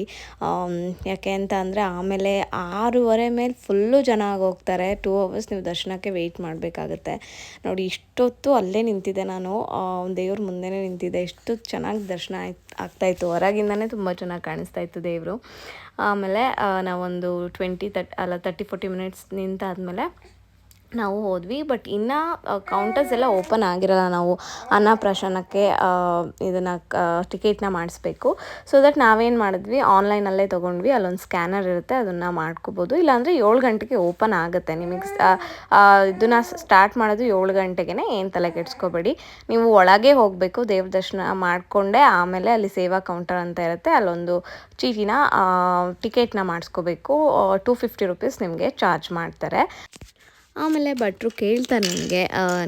ಯಾಕೆ ಅಂತ ಅಂದರೆ ಆಮೇಲೆ ಆರೂವರೆ ಮೇಲೆ ಫುಲ್ಲು ಜನ ಆಗೋಗ್ತಾರೆ. ಟೂ ಅವರ್ಸ್ ನೀವು ದರ್ಶನಕ್ಕೆ ವೆಯ್ಟ್ ಮಾಡಬೇಕಾಗತ್ತೆ. ನೋಡಿ, ಇಷ್ಟೊತ್ತು ಅಲ್ಲೇ ನಿಂತಿದ್ದೆ ನಾನು. ದೇವ್ರ ಮುಂದೆನೇ ನಿಂತಿದ್ದೆ. ಇಷ್ಟು ಚೆನ್ನಾಗಿ ದರ್ಶನ ಆಯ್ತು ಆಗ್ತಾಯಿತ್ತು ಹೊರಗಿಂದನೇ ತುಂಬ ಚೆನ್ನಾಗಿ ಕಾಣಿಸ್ತಾ ಇತ್ತು ದೇವರು. ಆಮೇಲೆ ನಾವೊಂದು ಟ್ವೆಂಟಿ ತರ್ಟ್ ಅಲ್ಲ ತರ್ಟಿ ಫೋರ್ಟಿ ಮಿನಿಟ್ಸ್ ನಿಂತಾದ್ಮೇಲೆ ನಾವು ಹೋದ್ವಿ ಬಟ್ ಇನ್ನು ಕೌಂಟರ್ಸ್ ಎಲ್ಲ ಓಪನ್ ಆಗಿರಲ್ಲ ನಾವು. ಅನ್ನಪ್ರಾಶನಕ್ಕೆ ಇದನ್ನು ಟಿಕೆಟ್ನ ಮಾಡಿಸ್ಬೇಕು. ಸೊ ದಟ್ ನಾವೇನು ಮಾಡಿದ್ವಿ ಆನ್ಲೈನಲ್ಲೇ ತೊಗೊಂಡ್ವಿ. ಅಲ್ಲೊಂದು ಸ್ಕ್ಯಾನರ್ ಇರುತ್ತೆ, ಅದನ್ನು ಮಾಡ್ಕೋಬೋದು. ಇಲ್ಲಾಂದರೆ ಏಳು ಗಂಟೆಗೆ ಓಪನ್ ಆಗುತ್ತೆ. ನಿಮಗೆ ಇದನ್ನು ಸ್ಟಾರ್ಟ್ ಮಾಡೋದು ಏಳು ಗಂಟೆಗೆ ಏನು ತಲೆ ಕೆಡಿಸ್ಕೋಬೇಡಿ. ನೀವು ಒಳಗೆ ಹೋಗಬೇಕು, ದೇವ್ರ ದರ್ಶನ ಮಾಡಿಕೊಂಡೆ ಆಮೇಲೆ ಅಲ್ಲಿ ಸೇವಾ ಕೌಂಟರ್ ಅಂತ ಇರುತ್ತೆ. ಅಲ್ಲೊಂದು ಚೀಟಿನ ಟಿಕೆಟ್ನ ಮಾಡಿಸ್ಕೋಬೇಕು. ಟೂ ಫಿಫ್ಟಿ ರುಪೀಸ್ ನಿಮಗೆ ಚಾರ್ಜ್ ಮಾಡ್ತಾರೆ. ಆಮೇಲೆ ಭಟ್ರು ಕೇಳ್ತಾರೆ ನನಗೆ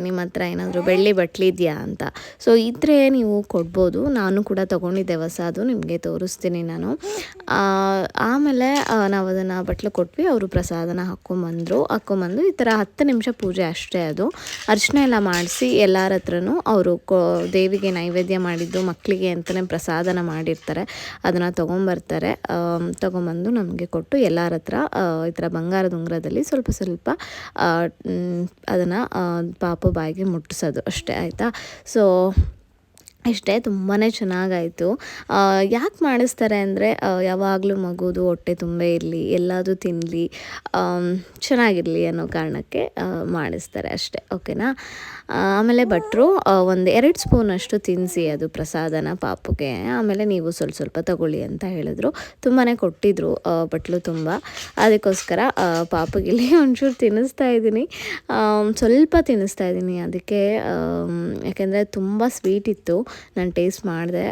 ನಿಮ್ಮ ಹತ್ರ ಏನಾದರೂ ಬೆಳ್ಳಿ ಬಟ್ಲಿದೆಯಾ ಅಂತ. ಸೊ ಇದ್ದರೆ ನೀವು ಕೊಡ್ಬೋದು. ನಾನು ಕೂಡ ತೊಗೊಂಡಿದ್ದೆ ಹೊಸದು, ನಿಮಗೆ ತೋರಿಸ್ತೀನಿ ನಾನು. ಆಮೇಲೆ ನಾವು ಅದನ್ನು ಬಟ್ಲು ಕೊಟ್ವಿ, ಅವರು ಪ್ರಸಾದನ ಹಾಕ್ಕೊಂಬಂದರು ಹಾಕ್ಕೊಂಬಂದು ಈ ಥರ ಹತ್ತು ನಿಮಿಷ ಪೂಜೆ ಅಷ್ಟೇ ಅದು. ಅರ್ಶಿನ ಎಲ್ಲ ಮಾಡಿಸಿ ಎಲ್ಲರ ಹತ್ರನೂ ಅವರು ಕೊ, ದೇವಿಗೆ ನೈವೇದ್ಯ ಮಾಡಿದ್ದು ಮಕ್ಕಳಿಗೆ ಅಂತಲೇ ಪ್ರಸಾದನ ಮಾಡಿರ್ತಾರೆ. ಅದನ್ನು ತೊಗೊಂಬರ್ತಾರೆ. ತೊಗೊಂಬಂದು ನಮಗೆ ಕೊಟ್ಟು ಎಲ್ಲರ ಹತ್ರ ಈ ಥರ ಬಂಗಾರದ ಉಂಗುರದಲ್ಲಿ ಸ್ವಲ್ಪ ಸ್ವಲ್ಪ ಅದನ್ನು ಪಾಪ ಬಾಯಿಗೆ ಮುಟ್ಟಿಸೋದು ಅಷ್ಟೇ ಆಯಿತಾ? ಸೊ ಇಷ್ಟೇ ತುಂಬಾ ಚೆನ್ನಾಗಾಯಿತು. ಯಾಕೆ ಮಾಡಿಸ್ತಾರೆ ಅಂದರೆ ಯಾವಾಗಲೂ ಮಗುದು ಹೊಟ್ಟೆ ತುಂಬ ಇರಲಿ ಎಲ್ಲದೂ ತಿನ್ನಲಿ ಚೆನ್ನಾಗಿರಲಿ ಅನ್ನೋ ಕಾರಣಕ್ಕೆ ಮಾಡಿಸ್ತಾರೆ ಅಷ್ಟೇ, ಓಕೆನಾ? ಆಮೇಲೆ ಭಟ್ರು ಒಂದು ಎರಡು ಸ್ಪೂನಷ್ಟು ತಿನ್ನಿಸಿ ಅದು ಪ್ರಸಾದನ ಪಾಪುಗೆ. ಆಮೇಲೆ ನೀವು ಸ್ವಲ್ಪ ಸ್ವಲ್ಪ ತಗೊಳ್ಳಿ ಅಂತ ಹೇಳಿದ್ರು. ತುಂಬಾ ಕೊಟ್ಟಿದ್ರು ಬಟ್ಲು ತುಂಬ. ಅದಕ್ಕೋಸ್ಕರ ಪಾಪುಗಿಲ್ಲಿ ಒಂಚೂರು ತಿನ್ನಿಸ್ತಾ ಇದ್ದೀನಿ. ಸ್ವಲ್ಪ ತಿನ್ನಿಸ್ತಾ ಇದ್ದೀನಿ, ಅದಕ್ಕೆ ಯಾಕೆಂದರೆ ತುಂಬ ಸ್ವೀಟ್ ಇತ್ತು. ನಾನು ಟೇಸ್ಟ್ ಮಾಡಿದೆ.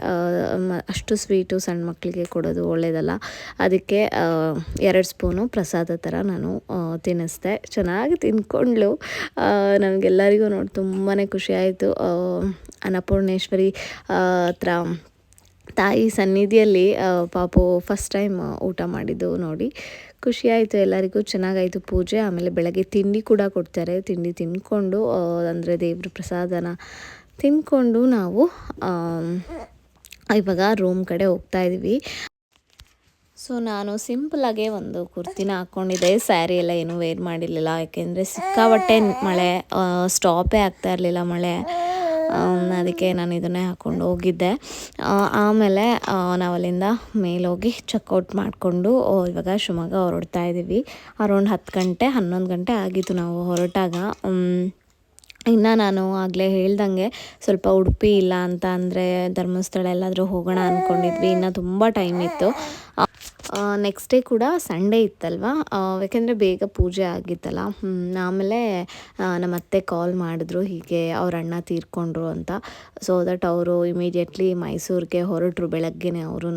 ಅಷ್ಟು ಸ್ವೀಟು ಸಣ್ಣ ಮಕ್ಕಳಿಗೆ ಕೊಡೋದು ಒಳ್ಳೆಯದಲ್ಲ ಅದಕ್ಕೆ ಎರಡು ಸ್ಪೂನು ಪ್ರಸಾದ ಥರ ನಾನು ತಿನ್ನಿಸ್ದೆ. ಚೆನ್ನಾಗಿ ತಿನ್ಕೊಂಡ್ಲು. ನಮಗೆಲ್ಲರಿಗೂ ನೋಡಿ ತುಂಬಾ ಖುಷಿಯಾಯಿತು ಅನ್ನಪೂರ್ಣೇಶ್ವರಿ ಹತ್ರ ತಾಯಿ ಸನ್ನಿಧಿಯಲ್ಲಿ ಪಾಪು ಫಸ್ಟ್ ಟೈಮ್ ಊಟ ಮಾಡಿದ್ದು ನೋಡಿ. ಖುಷಿಯಾಯಿತು ಎಲ್ಲರಿಗೂ. ಚೆನ್ನಾಗಾಯಿತು ಪೂಜೆ. ಆಮೇಲೆ ಬೆಳಗ್ಗೆ ತಿಂಡಿ ಕೂಡ ಕೊಡ್ತಾರೆ. ತಿಂಡಿ ತಿಂದ್ಕೊಂಡು ಅಂದರೆ ದೇವ್ರ ಪ್ರಸಾದನ ತಿಂದ್ಕೊಂಡು ನಾವು ಇವಾಗ ರೂಮ್ ಕಡೆ ಹೋಗ್ತಾ ಇದ್ವಿ ಸೊ ನಾನು ಸಿಂಪಲಾಗೆ ಒಂದು ಕುರ್ತಿನ ಹಾಕ್ಕೊಂಡಿದ್ದೆ ಸ್ಯಾರಿ ಎಲ್ಲ ಏನೂ ವೇರ್ ಮಾಡಿರಲಿಲ್ಲ. ಯಾಕೆಂದರೆ ಸಿಕ್ಕಾಬಟ್ಟೆ ಮಳೆ ಸ್ಟಾಪೇ ಆಗ್ತಾ ಇರಲಿಲ್ಲ ಮಳೆ. ಅದಕ್ಕೆ ನಾನು ಇದನ್ನೇ ಹಾಕ್ಕೊಂಡು ಹೋಗಿದ್ದೆ. ಆಮೇಲೆ ನಾವಲ್ಲಿಂದ ಮೇಲೋಗಿ ಚೆಕ್ಔಟ್ ಮಾಡಿಕೊಂಡು ಇವಾಗ ಶಿವಮೊಗ್ಗ ಹೊರಡ್ತಾ ಇದ್ದೀವಿ. ಅರೌಂಡ್ ಹತ್ತು ಗಂಟೆ, ಹನ್ನೊಂದು ಗಂಟೆ ಆಗಿತ್ತು ನಾವು ಹೊರಟಾಗ. ಇನ್ನು ನಾನು ಆಗಲೇ ಹೇಳ್ದಂಗೆ ಸ್ವಲ್ಪ ಉಡುಪಿ ಇಲ್ಲ ಅಂತ ಅಂದರೆ ಧರ್ಮಸ್ಥಳ ಎಲ್ಲಾದರೂ ಹೋಗೋಣ ಅಂದ್ಕೊಂಡಿದ್ವಿ ಇನ್ನು ತುಂಬ ಟೈಮ್ ಇತ್ತು. ನೆಕ್ಸ್ಟ್ ಡೇ ಕೂಡ ಸಂಡೇ ಇತ್ತಲ್ವ? ಯಾಕೆಂದರೆ ಬೇಗ ಪೂಜೆ ಆಗಿತ್ತಲ್ಲ. ಆಮೇಲೆ ನಮ್ಮ ಅತ್ತೆ ಕಾಲ್ ಮಾಡಿದ್ರು. ಹೀಗೆ ಅವ್ರ ಅಣ್ಣ ತೀರ್ಕೊಂಡ್ರು ಅಂತ. ಸೊ ದಟ್ ಅವರು ಇಮಿಡಿಯೇಟ್ಲಿ ಮೈಸೂರಿಗೆ ಹೊರಟರು ಬೆಳಗ್ಗೆನೆ ಅವರು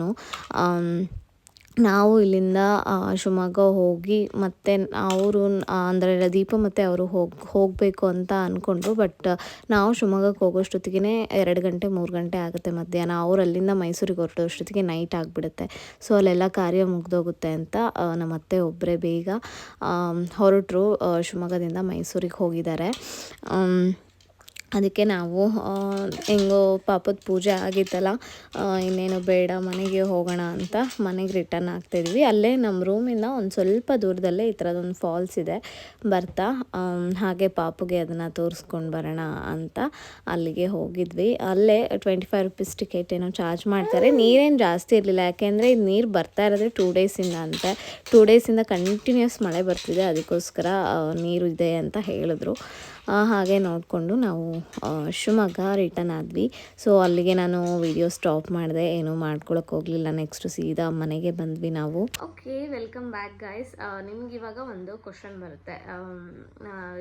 ನಾವು ಇಲ್ಲಿಂದ ಶಿವಮೊಗ್ಗ ಹೋಗಿ ಮತ್ತೆ ಅವರು ಅಂದರೆ ದೀಪ ಮತ್ತು ಅವರು ಹೋಗಿ, ಹೋಗಬೇಕು ಅಂತ ಅಂದ್ಕೊಂಡ್ರು ಬಟ್, ನಾವು ಶಿವಮೊಗ್ಗಕ್ಕೆ ಹೋಗೋಷ್ಟೊತ್ತಿಗೆ ಎರಡು ಗಂಟೆ, ಮೂರು ಗಂಟೆ ಆಗುತ್ತೆ ಮಧ್ಯಾಹ್ನ. ಅವ್ರು ಅಲ್ಲಿಂದ ಮೈಸೂರಿಗೆ ಹೊರಟೋಷ್ಟೊತ್ತಿಗೆ ನೈಟ್ ಆಗಿಬಿಡುತ್ತೆ. ಸೊ ಅಲ್ಲೆಲ್ಲ ಕಾರ್ಯ ಮುಗ್ದೋಗುತ್ತೆ ಅಂತ ನಮ್ಮ ಅತ್ತೆ ಒಬ್ಬರೇ ಬೇಗ ಹೊರಟರು ಶಿವಮೊಗ್ಗದಿಂದ ಮೈಸೂರಿಗೆ ಹೋಗಿದ್ದಾರೆ. ಅದಕ್ಕೆ ನಾವು ಹೆಂಗೋ ಪಾಪದ ಪೂಜೆ ಆಗಿತ್ತಲ್ಲ ಇನ್ನೇನು ಬೇಡ, ಮನೆಗೆ ಹೋಗೋಣ ಅಂತ ಮನೆಗೆ ರಿಟರ್ನ್ ಆಗ್ತಾಯಿದ್ವಿ ಅಲ್ಲೇ ನಮ್ಮ ರೂಮಿಂದ ಒಂದು ಸ್ವಲ್ಪ ದೂರದಲ್ಲೇ ಈ ಥರದೊಂದು ಫಾಲ್ಸ್ ಇದೆ. ಬರ್ತಾ ಹಾಗೆ ಪಾಪುಗೆ ಅದನ್ನು ತೋರಿಸ್ಕೊಂಡು ಬರೋಣ ಅಂತ ಅಲ್ಲಿಗೆ ಹೋಗಿದ್ವಿ. ಅಲ್ಲೇ ಟ್ವೆಂಟಿ ಫೈವ್ ರುಪೀಸ್ ಟಿಕೆಟ್ ಏನೋ ಚಾರ್ಜ್ ಮಾಡ್ತಾರೆ. ನೀರೇನು ಜಾಸ್ತಿ ಇರಲಿಲ್ಲ. ಯಾಕೆಂದರೆ ಇದು ನೀರು ಬರ್ತಾ ಇರೋದೇ ಟೂ ಡೇಸಿಂದ ಅಂತ. ಟೂ ಡೇಸಿಂದ ಕಂಟಿನ್ಯೂಸ್ ಮಳೆ ಬರ್ತಿದೆ. ಅದಕ್ಕೋಸ್ಕರ ನೀರು ಇದೆ ಅಂತ ಹೇಳಿದ್ರು. ಹಾಗೆ ನೋಡಿಕೊಂಡು ನಾವು ಶಿವಮೊಗ್ಗ ರಿಟರ್ನ್ ಆದ್ವಿ. ಸೊ ಅಲ್ಲಿಗೆ ನಾನು ವಿಡಿಯೋ ಸ್ಟಾಪ್ ಮಾಡಿದೆ. ಏನೂ ಮಾಡ್ಕೊಳಕ್ಕೆ ಹೋಗಲಿಲ್ಲ. ನೆಕ್ಸ್ಟ್ ಸೀದಾ ಮನೆಗೆ ಬಂದ್ವಿ ನಾವು. ಓಕೆ ವೆಲ್ಕಮ್ ಬ್ಯಾಕ್ ಗಾಯ್ಸ್ ನಿಮ್ಗೆ ಇವಾಗ ಒಂದು ಕ್ವಶನ್ ಬರುತ್ತೆ.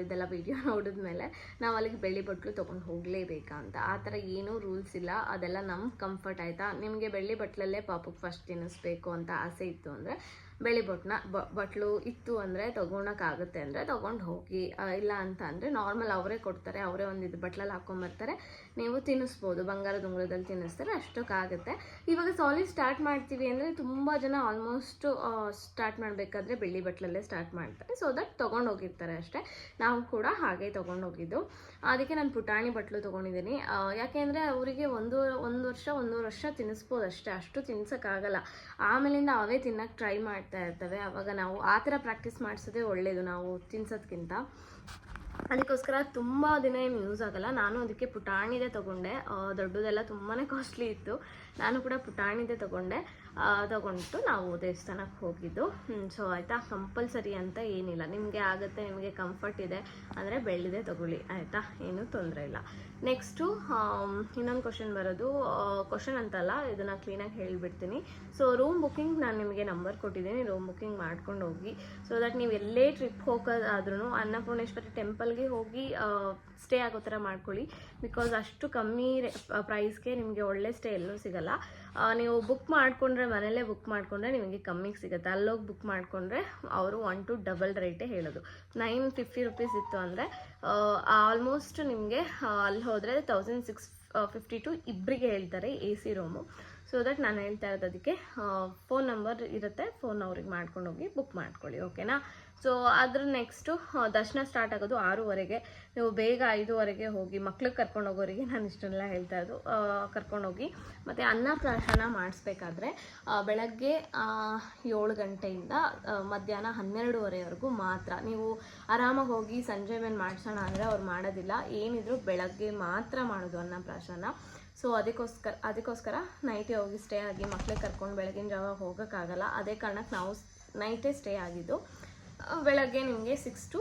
ಇದೆಲ್ಲ ವಿಡಿಯೋ <laughs> ನೋಡಿದ್ಮೇಲೆ ನಾವು ಅಲ್ಲಿಗೆ ಬೆಳ್ಳಿ ಬಟ್ಲು ತೊಗೊಂಡು ಹೋಗಲೇಬೇಕಾ ಅಂತ. ಆ ಥರ ಏನೂ ರೂಲ್ಸ್ ಇಲ್ಲ. ಅದೆಲ್ಲ ನಮ್ಮ ಕಂಫರ್ಟ್ ಆಯಿತಾ? ನಿಮಗೆ ಬೆಳ್ಳಿ ಬಟ್ಲಲ್ಲೇ ಪಾಪಕ್ಕೆ ಫಸ್ಟ್ ತಿನ್ನಿಸ್ಬೇಕು ಅಂತ ಆಸೆ ಇತ್ತು ಅಂದರೆ ಬೆಳ್ಳಿ ಬೊಟ್ನ ಬಟ್ಲು ಇತ್ತು ಅಂದರೆ ತೊಗೊಳಕ್ಕಾಗುತ್ತೆ ಅಂದರೆ ತೊಗೊಂಡು ಹೋಗಿ. ಇಲ್ಲ ಅಂತ ಅಂದರೆ ನಾರ್ಮಲ್ ಅವರೇ ಕೊಡ್ತಾರೆ, ಅವರೇ ಒಂದು ಇದು ಬಟ್ಲಲ್ಲಿ ಹಾಕೊಂಬರ್ತಾರೆ, ನೀವು ತಿನ್ನಿಸ್ಬೋದು ಬಂಗಾರದ ಉಂಗುರದಲ್ಲಿ ತಿನ್ನಿಸ್ತಾರೆ, ಅಷ್ಟಕ್ಕಾಗುತ್ತೆ. ಇವಾಗ ಸಾಲಿಡ್ ಸ್ಟಾರ್ಟ್ ಮಾಡ್ತೀವಿ ಅಂದರೆ ತುಂಬ ಜನ ಆಲ್ಮೋಸ್ಟ್ ಸ್ಟಾರ್ಟ್ ಮಾಡಬೇಕಾದ್ರೆ ಬೆಳ್ಳಿ ಬಟ್ಲಲ್ಲೇ ಸ್ಟಾರ್ಟ್ ಮಾಡ್ತಾರೆ. ಸೊ ದಟ್ ತೊಗೊಂಡು ಹೋಗಿರ್ತಾರೆ ಅಷ್ಟೇ. ನಾವು ಕೂಡ ಹಾಗೆ ತೊಗೊಂಡು ಹೋಗಿದ್ದು. ಅದಕ್ಕೆ ನಾನು ಪುಟಾಣಿ ಬಟ್ಲು ತೊಗೊಂಡಿದ್ದೀನಿ. ಯಾಕೆಂದರೆ ಅವರಿಗೆ ಒಂದು ಒಂದು ವರ್ಷ, ಒಂದೂವರೆ ವರ್ಷ ತಿನ್ನಿಸ್ಬೋದು ಅಷ್ಟೇ. ಅಷ್ಟು ತಿನ್ಸೋಕ್ಕಾಗಲ್ಲ. ಆಮೇಲಿಂದ ಅವೇ ತಿನ್ನಕ್ಕೆ ಟ್ರೈ ಮಾಡ್ತಾ ಇರ್ತವೆ. ಅವಾಗ ನಾವು ಆ ಥರ ಪ್ರಾಕ್ಟೀಸ್ ಮಾಡಿಸೋದೇ ಒಳ್ಳೆಯದು ನಾವು ತಿನ್ಸೋದ್ಕಿಂತ. ಅದಕ್ಕೋಸ್ಕರ ತುಂಬ ದಿನ ಏನು ಯೂಸ್ ಆಗಲ್ಲ. ನಾನು ಅದಕ್ಕೆ ಪುಟಾಣಿದೆ ತೊಗೊಂಡೆ. ದೊಡ್ಡದೆಲ್ಲ ತುಂಬಾ ಕಾಸ್ಟ್ಲಿ ಇತ್ತು. ನಾನು ಕೂಡ ಪುಟಾಣಿದೆ ತೊಗೊಂಡೆ. ತಗೊಂಡು ನಾವು ದೇವಸ್ಥಾನಕ್ಕೆ ಹೋಗಿದ್ದು. ಸೊ ಆಯಿತಾ? ಕಂಪಲ್ಸರಿ ಅಂತ ಏನಿಲ್ಲ. ನಿಮಗೆ ಆಗುತ್ತೆ, ನಿಮಗೆ ಕಂಫರ್ಟ್ ಇದೆ ಅಂದರೆ ಬೆಳ್ಳಿದೆ ತಗೊಳ್ಳಿ, ಆಯಿತಾ? ಏನೂ ತೊಂದರೆ ಇಲ್ಲ. ನೆಕ್ಸ್ಟು ಇನ್ನೊಂದು ಕ್ವಶನ್ ಬರೋದು ಕ್ವಶನ್ ಅಂತಲ್ಲ, ಇದನ್ನು ಕ್ಲೀನಾಗಿ ಹೇಳಿಬಿಡ್ತೀನಿ. ಸೊ ರೂಮ್ ಬುಕ್ಕಿಂಗ್ ನಾನು ನಿಮಗೆ ನಂಬರ್ ಕೊಟ್ಟಿದ್ದೀನಿ ರೂಮ್ ಬುಕ್ಕಿಂಗ್ ಮಾಡ್ಕೊಂಡು ಹೋಗಿ. ಸೊ ದಟ್ ನೀವು ಎಲ್ಲೇ ಟ್ರಿಪ್ ಹೋಗೋದಾದ್ರೂ ಅನ್ನಪೂರ್ಣೇಶ್ವರಿ ಟೆಂಪಲ್ಗೆ ಹೋಗಿ ಸ್ಟೇ ಆಗೋ ಥರ ಮಾಡ್ಕೊಳ್ಳಿ. ಬಿಕಾಸ್ ಅಷ್ಟು ಕಮ್ಮಿ ಪ್ರೈಸ್ಗೆ ನಿಮಗೆ ಒಳ್ಳೆ ಸ್ಟೇ ಎಲ್ಲೂ ಸಿಗಲ್ಲ. ನೀವು ಬುಕ್ ಮಾಡಿಕೊಂಡ್ರೆ ಮನೇಲೇ ಬುಕ್ ಮಾಡಿಕೊಂಡ್ರೆ ನಿಮಗೆ ಕಮ್ಮಿಗೆ ಸಿಗುತ್ತೆ. ಅಲ್ಲೋಗಿ ಬುಕ್ ಮಾಡಿಕೊಂಡ್ರೆ ಅವರು ಒನ್ ಟು ಡಬಲ್ ರೇಟೇ ಹೇಳೋದು. ನೈನ್ ಫಿಫ್ಟಿ ರುಪೀಸ್ ಇತ್ತು ಅಂದರೆ ಆಲ್ಮೋಸ್ಟ್ ನಿಮಗೆ ಅಲ್ಲಿ ಹೋದರೆ ತೌಸಂಡ್ ಸಿಕ್ಸ್ ಫಿಫ್ಟಿ ಟು ಇಬ್ಬರಿಗೆ ಹೇಳ್ತಾರೆ A C room so that ನಾನು ಹೇಳ್ತಾ ಇರೋದು ಅದಕ್ಕೆ ಫೋನ್ ನಂಬರ್ ಇರುತ್ತೆ ಫೋನ್ ಅವ್ರಿಗೆ ಮಾಡ್ಕೊಂಡು ಹೋಗಿ ಬುಕ್ ಮಾಡ್ಕೊಳ್ಳಿ ಓಕೆನಾ ಸೊ ಅದ್ರ ನೆಕ್ಸ್ಟು ದರ್ಶನ ಸ್ಟಾರ್ಟ್ ಆಗೋದು ಆರೂವರೆಗೆ. ನೀವು ಬೇಗ ಐದೂವರೆಗೆ ಹೋಗಿ ಮಕ್ಳಿಗೆ ಕರ್ಕೊಂಡು ಹೋಗೋರಿಗೆ ನಾನು ಇಷ್ಟನ್ನೆಲ್ಲ ಹೇಳ್ತಾ ಇರೋದು. ಕರ್ಕೊಂಡೋಗಿ ಮತ್ತು ಅನ್ನಪ್ರಾಶನ ಮಾಡಿಸ್ಬೇಕಾದ್ರೆ ಬೆಳಗ್ಗೆ ಏಳು ಗಂಟೆಯಿಂದ ಮಧ್ಯಾಹ್ನ ಹನ್ನೆರಡುವರೆವರೆಗೂ ಮಾತ್ರ. ನೀವು ಆರಾಮಾಗಿ ಹೋಗಿ ಸಂಜೆ ಮೇಲೆ ಮಾಡಿಸೋಣ ಅಂದರೆ ಅವ್ರು ಮಾಡೋದಿಲ್ಲ. ಏನಿದ್ರು ಬೆಳಗ್ಗೆ ಮಾತ್ರ ಮಾಡೋದು ಅನ್ನಪ್ರಾಶನ ಸೊ ಅದಕ್ಕೋಸ್ಕರ ಅದಕ್ಕೋಸ್ಕರ ನೈಟೇ ಹೋಗಿ ಸ್ಟೇ ಆಗಿ ಮಕ್ಳಿಗೆ ಕರ್ಕೊಂಡು ಬೆಳಗಿನ ಜಾವ ಹೋಗೋಕ್ಕಾಗಲ್ಲ. ಅದೇ ಕಾರಣಕ್ಕೆ ನಾವು ನೈಟೇ ಸ್ಟೇ ಆಗಿದ್ದು. ಬೆಳಗ್ಗೆ ನಿಮಗೆ ಸಿಕ್ಸ್ ಟು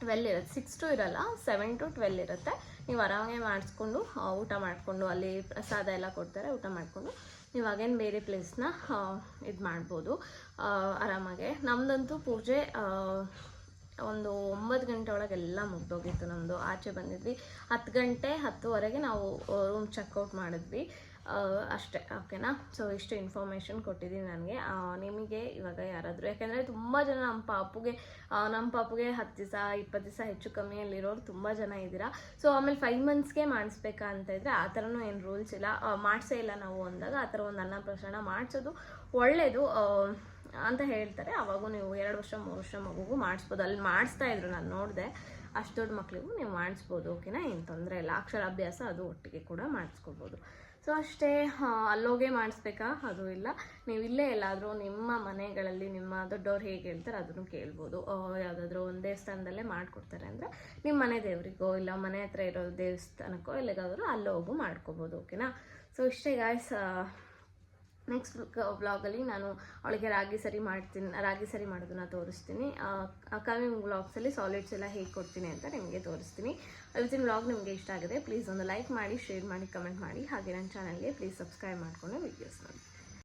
ಟ್ವೆಲ್ ಇರುತ್ತೆ. ಸಿಕ್ಸ್ ಟು ಇರಲ್ಲ ಸೆವೆನ್ ಟು ಟ್ವೆಲ್ ಇರುತ್ತೆ. ನೀವು ಆರಾಮಾಗಿ ಮಾಡಿಸ್ಕೊಂಡು ಊಟ ಮಾಡಿಕೊಂಡು, ಅಲ್ಲಿ ಪ್ರಸಾದ ಎಲ್ಲ ಕೊಡ್ತಾರೆ, ಊಟ ಮಾಡಿಕೊಂಡು, ನೀವು ಆಗೇನು ಬೇರೆ ಪ್ಲೇಸ್ನ ಇದು ಮಾಡ್ಬೋದು. ಆರಾಮಾಗೆ. ನಮ್ಮದಂತೂ ಪೂಜೆ ಒಂದು ಒಂಬತ್ತು ಗಂಟೆ ಒಳಗೆ ಎಲ್ಲ ಮುಗ್ದೋಗಿತ್ತು ನಮ್ಮದು ಆಚೆ ಬಂದಿದ್ವಿ. ಹತ್ತು ಗಂಟೆ ಹತ್ತುವರೆಗೆ ನಾವು ರೂಮ್ ಚೆಕ್ಔಟ್ ಮಾಡಿದ್ವಿ. ಅಷ್ಟೇ, ಓಕೆನಾ? ಸೊ ಇಷ್ಟು ಇನ್ಫಾರ್ಮೇಷನ್ ಕೊಟ್ಟಿದ್ದೀನಿ ನನಗೆ. ನಿಮಗೆ ಇವಾಗ ಯಾರಾದರೂ, ಯಾಕೆಂದರೆ ತುಂಬ ಜನ ನಮ್ಮ ಪಾಪುಗೆ ನಮ್ಮ ಪಾಪುಗೆ ಹತ್ತು ದಿವಸ, ಇಪ್ಪತ್ತು ದಿವಸ ಹೆಚ್ಚು ಕಮ್ಮಿಯಲ್ಲಿರೋರು ತುಂಬ ಜನ ಇದ್ದೀರಾ? ಸೊ ಆಮೇಲೆ ಫೈವ್ ಮಂತ್ಸ್ಗೆ ಮಾಡಿಸ್ಬೇಕಾ ಅಂತ ಇದ್ದರೆ ಆ ಥರನೂ ಏನು ರೂಲ್ಸ್ ಇಲ್ಲ. ಮಾಡಿಸೇ ಇಲ್ಲ ನಾವು ಅಂದಾಗ ಆ ಥರ ಒಂದು ಅನ್ನಪ್ರಸರಣ ಮಾಡಿಸೋದು ಒಳ್ಳೆಯದು ಅಂತ ಹೇಳ್ತಾರೆ. ಅವಾಗೂ ನೀವು ಎರಡು ವರ್ಷ, ಮೂರು ವರ್ಷ ಮಗುಗೂ ಮಾಡಿಸ್ಬೋದು. ಅಲ್ಲಿ ಮಾಡಿಸ್ತಾ ಇದ್ರು, ನಾನು ನೋಡಿದೆ. ಅಷ್ಟು ದೊಡ್ಡ ಮಕ್ಕಳಿಗೂ ನೀವು ಮಾಡಿಸ್ಬೋದು, ಓಕೆನಾ? ಏನು ತೊಂದರೆ ಇಲ್ಲ. ಅಕ್ಷರಾಭ್ಯಾಸ ಅದು ಒಟ್ಟಿಗೆ ಕೂಡ ಮಾಡಿಸ್ಕೋಬೋದು ಸೊ ಅಷ್ಟೇ ಅಲ್ಲೋಗೆ ಮಾಡಿಸ್ಬೇಕಾ? ಅದು ಇಲ್ಲ. ನೀವು ಇಲ್ಲೇ ಎಲ್ಲಾದರೂ ನಿಮ್ಮ ಮನೆಗಳಲ್ಲಿ ನಿಮ್ಮ ದೊಡ್ಡವ್ರು ಹೇಗೆ ಹೇಳ್ತಾರೆ ಅದನ್ನು ಕೇಳ್ಬೋದು. ಯಾವುದಾದ್ರೂ ಒಂದು ದೇವಸ್ಥಾನದಲ್ಲೇ ಮಾಡಿಕೊಡ್ತಾರೆ ಅಂದರೆ ನಿಮ್ಮ ಮನೆ ದೇವರಿಗೋ, ಇಲ್ಲ ಮನೆ ಹತ್ರ ಇರೋ ದೇವಸ್ಥಾನಕ್ಕೋ, ಎಲ್ಲಿಗಾದರೂ ಅಲ್ಲೋಗು ಮಾಡ್ಕೋಬೋದು ಓಕೆನಾ ಸೊ ಇಷ್ಟೇ ಗಾಯ್ಸ್ ನೆಕ್ಸ್ಟ್ ವ್ಲಾಗಲ್ಲಿ ನಾನು ಅವಳಿಗೆ ರಾಗಿ ಸರಿ ಮಾಡ್ತೀನಿ, ರಾಗಿ ಸರಿ ಮಾಡೋದನ್ನ ತೋರಿಸ್ತೀನಿ. ಅಕಮಿಂಗ್ ವ್ಲಾಗ್ಸಲ್ಲಿ ಸಾಲಿಡ್ಸ್ ಎಲ್ಲ ಹೇಗೆ ಕೊಡ್ತೀನಿ ಅಂತ ನಿಮಗೆ ತೋರಿಸ್ತೀನಿ. ಇವತ್ತಿನ ವ್ಲಾಗ್ ನಿಮಗೆ ಇಷ್ಟ ಆಗಿದೆ ಪ್ಲೀಸ್ ಒಂದು ಲೈಕ್ ಮಾಡಿ ಶೇರ್ ಮಾಡಿ ಕಮೆಂಟ್ ಮಾಡಿ. ಹಾಗೆ ನನ್ನ ಚಾನಲ್ಗೆ ಪ್ಲೀಸ್ ಸಬ್ಸ್ಕ್ರೈಬ್ ಮಾಡಿಕೊಂಡು ವೀಡಿಯೋಸ್ ನೋಡಿ.